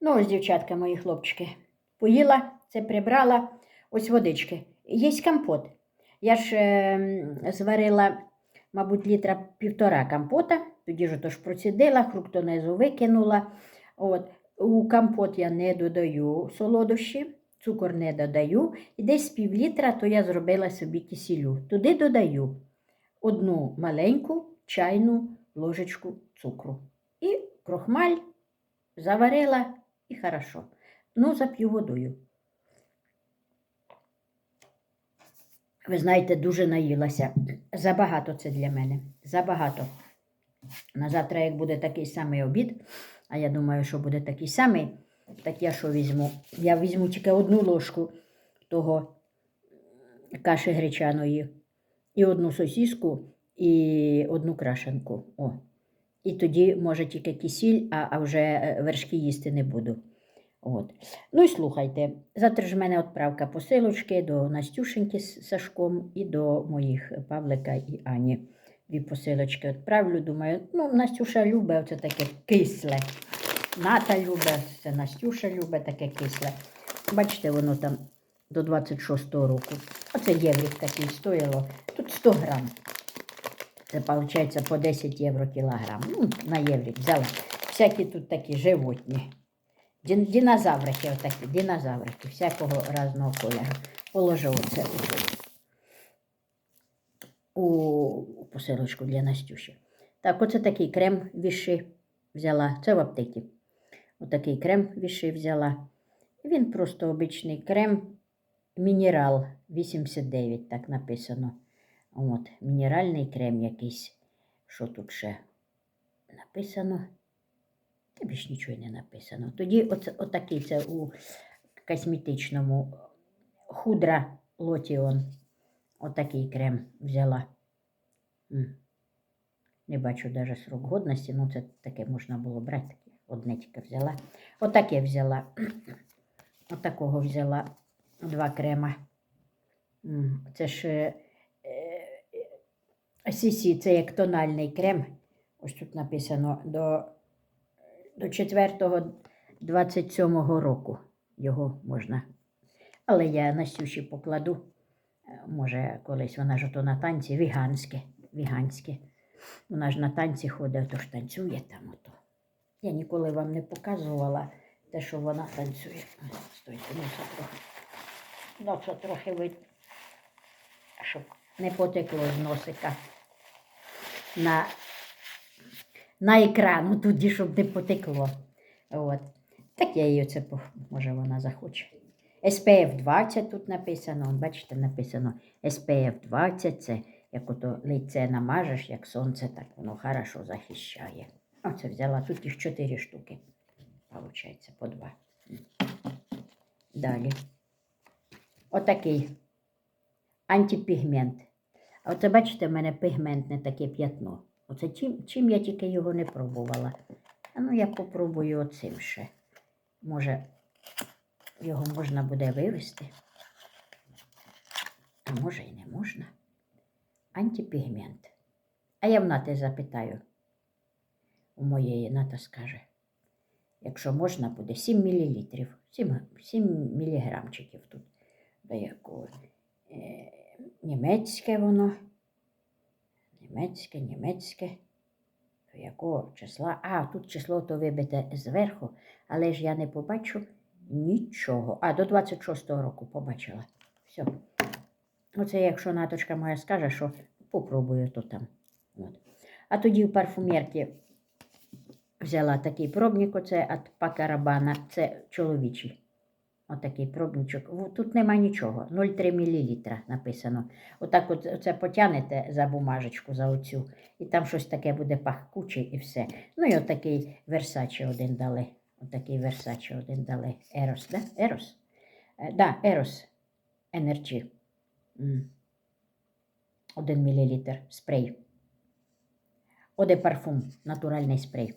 Ну, ось, дівчатка, мої хлопчики. Поїла, це прибрала, ось водички. Є компот. Я ж е, зварила, мабуть, літра півтора компота, тоді ж ото ж процідила, фруктонезу викинула. От. У компот я не додаю солодощі, цукор не додаю. І десь з пів літра, то я зробила собі кисілю. Туди додаю одну маленьку чайну ложечку цукру. І крохмаль заварила і хорошо. Ну, зап'ю водою. Ви знаєте, дуже наїлася. Забагато це для мене. Забагато. На завтра, як буде такий самий обід, а я думаю, що буде такий самий, так я що візьму? Я візьму тільки одну ложку того каші гречаної, і одну сосіску, і одну крашенку. О. І тоді, може, тільки кисіль, а, а вже е, вершки їсти не буду. От. Ну і слухайте, завтра ж в мене відправка посилочки до Настюшеньки з Сашком і до моїх Павлика і Ані. Дві посилочки відправлю. Думаю, ну, Настюша любить оце таке кисле. Ната любить, це Настюша любить таке кисле. Бачите, воно там до 26-го року. Оце єврик такий стоїло. Тут 100 грам. Це виходить по 10 євро кілограм. Ну, на єврик взяла. Всякі тут такі животні. Динозаврики отакі, динозаврики, всякого разного кольору. Положив оце у посилочку для Настюші. Так, оце такий крем віши взяла. Це в аптеці. Отакий крем віши взяла. Він просто обичний крем. Мінерал 89, так написано. От, мінеральний крем якийсь. Що тут ще написано? Та більш нічого не написано. Тоді отакий це у косметичному худра лотіон. Отакий крем взяла. Не бачу навіть срок годності, ну це таке можна було брати. Одне тільки взяла. Отаке взяла. Отакого взяла два крема. Це ж е, Сісі, це як тональний крем. Ось тут написано до, до 4-27 року його можна. Але я на сюші покладу. Е, Може, колись вона ж то на танці віганське. віганське. Вона ж на танці ходить, то ж танцює там ото. Я ніколи вам не показувала те, що вона танцює. Стойте, носа трохи. Носа трохи вид, щоб не потекло з носика на, на екран, тоді, щоб не потекло. От. Так я її по- може, вона захоче. SPF 20 тут написано, бачите, написано SPF 20, це як ото лице намажеш, як сонце, так воно хорошо захищає. Оце взяла, тут їх 4 штуки. Получається, по 2. Далі. Отакий антипігмент. А оце, бачите, в мене пігментне таке п'ятно. Оце чим, чим я тільки його не пробувала. А ну я попробую оцим ще. Може, його можна буде вивести. А може і не можна. Антипігмент. А я в Нати запитаю. У моєї Ната скаже. Якщо можна, буде 7 мл. 7, 7 міліграмчиків тут. До якого. Німецьке воно. Німецьке, німецьке. До якого числа? А, тут число то вибите зверху, але ж я не побачу нічого. А, до 26-го року побачила. Все. Оце якщо наточка моя скаже, що попробую, то там. От. А тоді в парфумерці взяла такий пробник, оце від Пакарабана, це чоловічий. Отакий пробничок. Тут нема нічого. 0,3 мл написано. Отак от оце потягнете за бумажечку, за оцю, і там щось таке буде пахкуче і все. Ну і отакий Версаче один дали. Отакий Версаче один дали. Ерос, да? Ерос? Да, Ерос. Energy. Один мілілітр спрей. Оде парфум, натуральний спрей.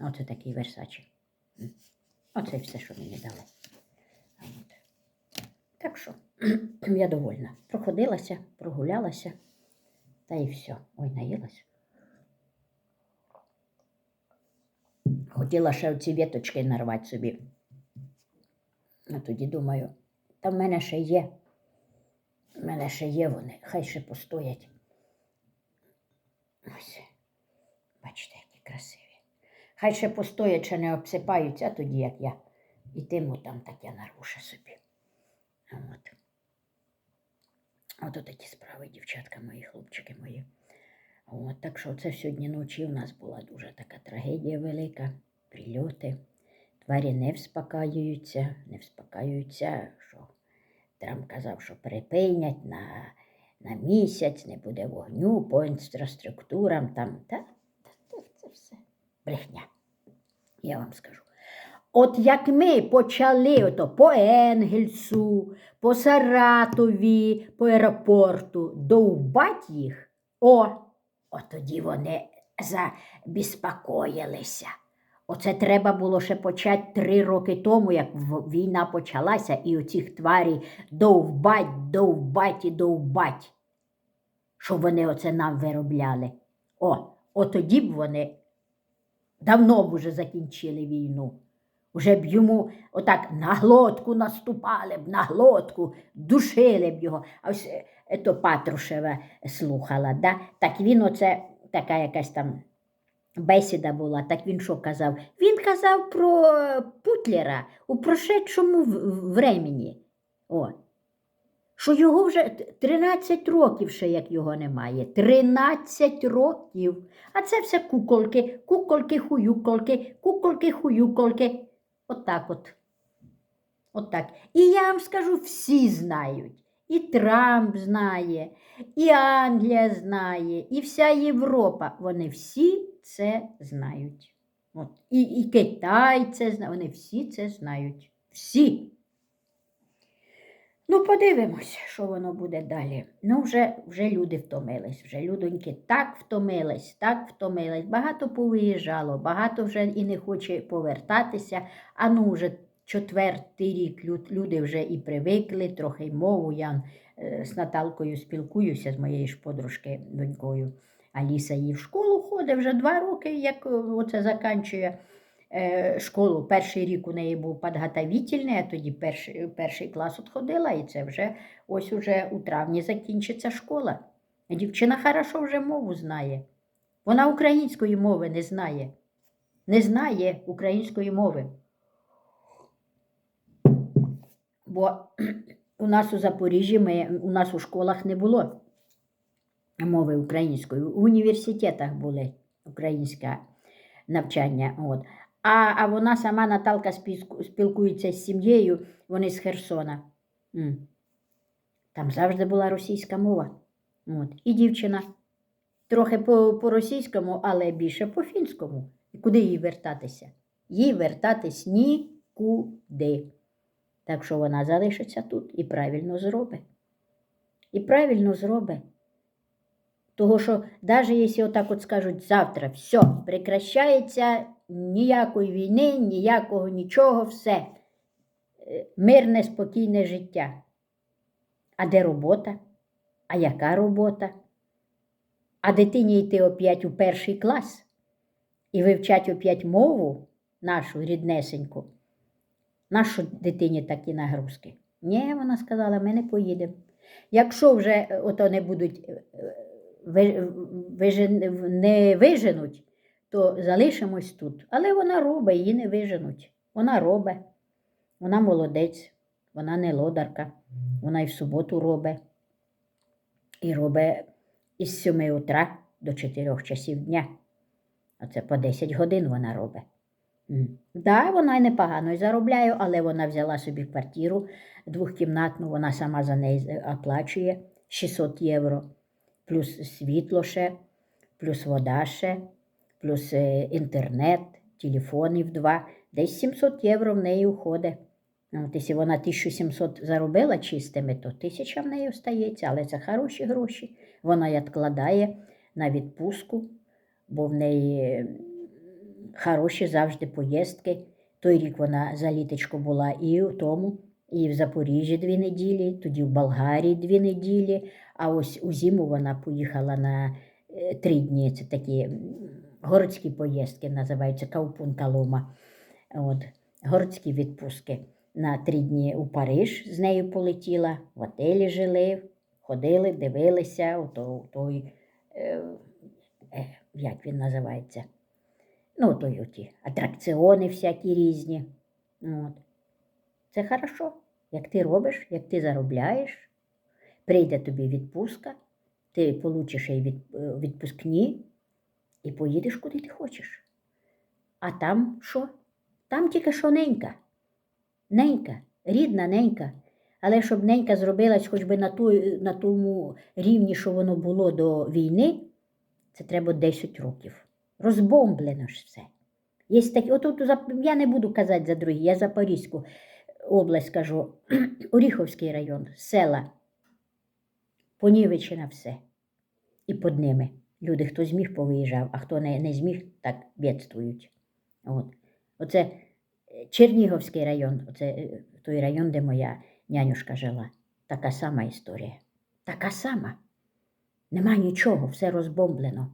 Оце такий Версаче. М. Оце все, що мені дали. Так що, я довольна. Проходилася, прогулялася, та і все. Ой, наїлась. Хотіла ще оці віточки нарвати собі А тоді думаю, та в мене ще є. В мене ще є вони, хай ще постоять. Ось, бачите, які красиві. Хай ще постоять, ще не обсипаються, тоді як я ітиму там, так я нарву ще собі. От. От такі справи, дівчатка мої, хлопчики мої. От, так що це сьогодні ночі у нас була дуже така трагедія велика, прильоти. Тварі не вспокаюються, не вспокаюються, що Трамп казав, що перепинять на, на місяць, не буде вогню по інфраструктурам там. Та, та, та це все брехня. Я вам скажу. От як ми почали ото по Енгельсу, по Саратові, по аеропорту довбать їх, о, от тоді вони забіспокоїлися. Оце треба було ще почати три роки тому, як війна почалася, і оцих тварій довбать, довбать і довбать, щоб вони оце нам виробляли. О, от тоді б вони давно б уже закінчили війну. Уже б йому отак на глотку наступали б, на глотку, душили б його. А ось е, то Патрушева слухала, да? так він оце така якась там бесіда була, так він що казав? Він казав про е, Путлера у прошедшому времені. О. Що його вже т- 13 років ще як його немає. 13 років. А це все куколки, куколки, хуюколки, куколки, хуюколки. От так от. От так. І я вам скажу, всі знають. І Трамп знає, і Англія знає, і вся Європа. Вони всі це знають. От. І, і Китай це знає. Вони всі це знають. Всі. Ну, подивимось, що воно буде далі. Ну, вже, вже люди втомились, вже людоньки так втомились, так втомились. Багато повиїжджало, багато вже і не хоче повертатися. А ну, вже четвертий рік люди вже і привикли, трохи й мову. Я е, з Наталкою спілкуюся з моєю ж подружки донькою. Аліса її в школу ходить вже два роки, як е, оце заканчує школу. Перший рік у неї був підготовительний, а тоді перший, перший клас от ходила, і це вже ось уже у травні закінчиться школа. Дівчина хорошо вже мову знає. Вона української мови не знає. Не знає української мови. Бо у нас у Запоріжжі ми, у нас у школах не було мови української. В університетах були українське навчання. От. А, а вона сама Наталка спілкується з сім'єю, вони з Херсона. Там завжди була російська мова. От. І дівчина. Трохи по, по російському, але більше по фінському. Куди їй вертатися? Їй вертатись нікуди. Так що вона залишиться тут і правильно зробить. І правильно зробить. Того, що навіть якщо отак от скажуть завтра, все, прекращається ніякої війни, ніякого нічого, все. Е, Мирне, спокійне життя. А де робота? А яка робота? А дитині йти оп'ять у перший клас і вивчать оп'ять мову нашу ріднесеньку. Нашу дитині такі нагрузки? Ні, вона сказала, ми не поїдемо. Якщо вже е, ото не будуть е, е, не виженуть, то залишимось тут. Але вона робить, її не виженуть. Вона робить. Вона молодець, вона не лодарка. Вона і в суботу робить. І робить із 7 утра до 4 часів дня. Оце по 10 годин вона робить. Так, да, вона непогано заробляє, але вона взяла собі квартиру двохкімнатну, вона сама за неї оплачує 600 євро, плюс світло ще, плюс вода ще, плюс е, інтернет, телефонів два. Десь 700 євро в неї уходить. От, якщо вона 1700 заробила чистими, то 1000 в неї остається, але це хороші гроші. Вона й відкладає на відпустку, бо в неї хороші завжди поїздки. Той рік вона за літочку була і у тому, і в Запоріжжі дві неділі, тоді в Болгарії дві неділі, а ось у зиму вона поїхала на е, три дні. Це такі городські поїздки, називаються Каупун Калума. От, городські відпустки. на три дні у Париж з нею полетіла, в готелі жили, ходили, дивилися у то- у той, е, е, як він називається? Ну, той оті атракціони всякі різні. От. Це хорошо, як ти робиш, як ти заробляєш, прийде тобі відпустка, ти получиш її е, відпускні і поїдеш куди ти хочеш. А там що? Там тільки що ненька. Ненька, рідна ненька. Але щоб ненька зробилась хоч би на, той, на тому рівні, що воно було до війни, це треба 10 років. Розбомблено ж все. Є такі, у я не буду казати за другі, я Запорізьку область кажу, Оріховський район, села, понівечено все. І під ними. Люди, хто зміг, повиїжджав, а хто не, не зміг, так бідствують. От. Оце е, Чернігівський район, оце е, той район, де моя нянюшка жила. Така сама історія. Така сама. Нема нічого, все розбомблено.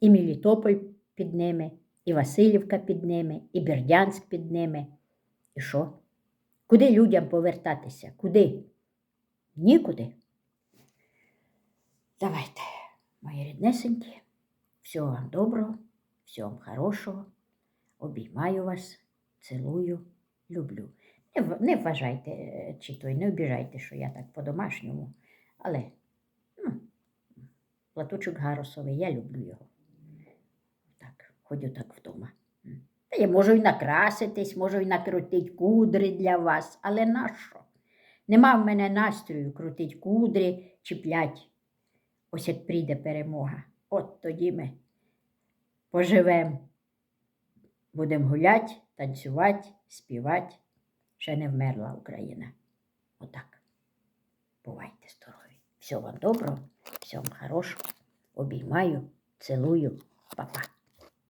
І Мелітополь під ними, і Васильівка під ними, і Бердянськ під ними. І що? Куди людям повертатися? Куди? Нікуди. Давайте, мої ріднесенькі, всього вам доброго, всього вам хорошого. Обіймаю вас, цілую, люблю. Не, не вважайте, е, чи той, не обіжайте, що я так по-домашньому, але ну, платочок гарусовий, я люблю його. Так, ходю так вдома. Та я можу й накраситись, можу й накрутити кудри для вас, але нащо? Нема в мене настрою крутить кудри, чіплять. Ось як прийде перемога. От тоді ми поживемо. Будемо гуляти, танцювати, співати. Ще не вмерла Україна. Отак. Бувайте здорові. Всього вам доброго, всього вам хорошого. Обіймаю, цілую, па-па.